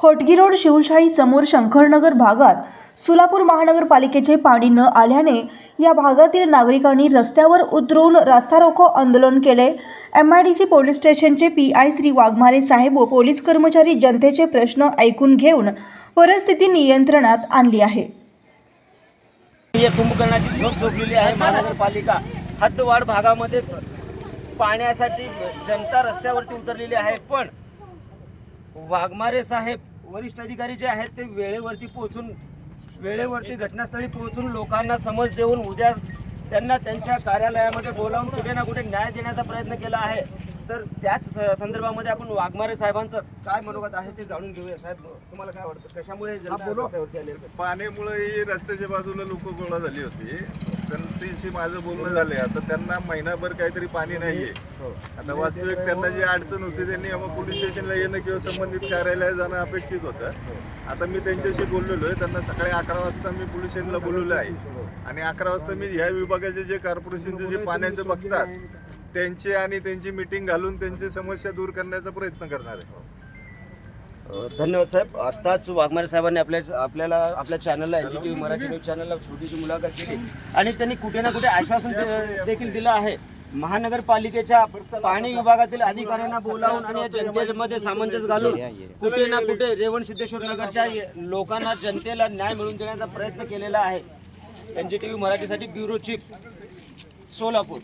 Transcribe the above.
Hotgi road Shivshahi समोर शंकरनगर भागात सोलापूर महानगरपालिकेचे पाणी न आल्याने या भागातील नागरिकांनी रस्त्यावर उतरून रास्ता रोको आंदोलन केले. M I D C police स्टेशनचे पी आय श्री वाघमारे साहेब व पोलीस कर्मचारी जनतेचे प्रश्न ऐकून घेऊन परिस्थिती नियंत्रणात आणली आहे. कुंभकर्णाची झोप झोपलेली आहे महानगरपालिका. हद्दवाड भागामध्ये पाण्यासाठी जनता रस्त्यावरती उतरलेली आहे पण वाघमारे साहेब वरिष्ठ अधिकारी जे आहेत ते वेळेवरती पोहोचून वेळेवरती घटनास्थळी पोहोचून लोकांना समज देऊन उद्या त्यांना त्यांच्या कार्यालयामध्ये बोलावून कुठे ना कुठे न्याय देण्याचा प्रयत्न केला आहे. तर त्याच संदर्भामध्ये आपण वाघमारे साहेबांचं काय मनोगत आहे ते जाणून घेऊया. साहेब तुम्हाला काय वाटतं? कशामुळे? पाण्यामुळे रस्त्याच्या बाजूला लोक गोळा झाली होती. त्यांच्याशी माझं बोलणं झालंय. आता त्यांना महिनाभर काहीतरी पाणी नाहीये. आता वास्तविक त्यांना जी अडचण होती त्यांनी मग पोलीस स्टेशनला येणं किंवा संबंधित कार्यालयात जाणं अपेक्षित होतं. आता मी त्यांच्याशी बोललेलो आहे. त्यांना सकाळी अकरा वाजता मी पोलीस स्टेशनला बोलवलं आहे. आणि अकरा वाजता मी ह्या विभागाचे जे कॉर्पोरेशनचे जे पाण्याचं बघतात त्यांची आणि त्यांची मिटिंग घालून त्यांची समस्या दूर करण्याचा प्रयत्न करणार आहे. धन्यवाद साहेब. आत्ताच वाघमारे साहेबांनी आपल्या आपल्याला आपल्या चॅनलला N G T V Marathi news चॅनलला छोटीशी मुलाखत केली आणि त्यांनी कुठे ना कुठे आश्वासन दे- देखील दिलं आहे. महानगरपालिकेच्या पाणी विभागातील अधिकाऱ्यांना बोलावून आणि या जनतेमध्ये सामंजस्य घालून कुठे ना कुठे रेवण सिद्धेश्वर नगरच्या लोकांना जनतेला न्याय मिळवून देण्याचा प्रयत्न केलेला आहे. एन जी टी व्ही मराठीसाठी ब्युरो चीफ सोलापूर.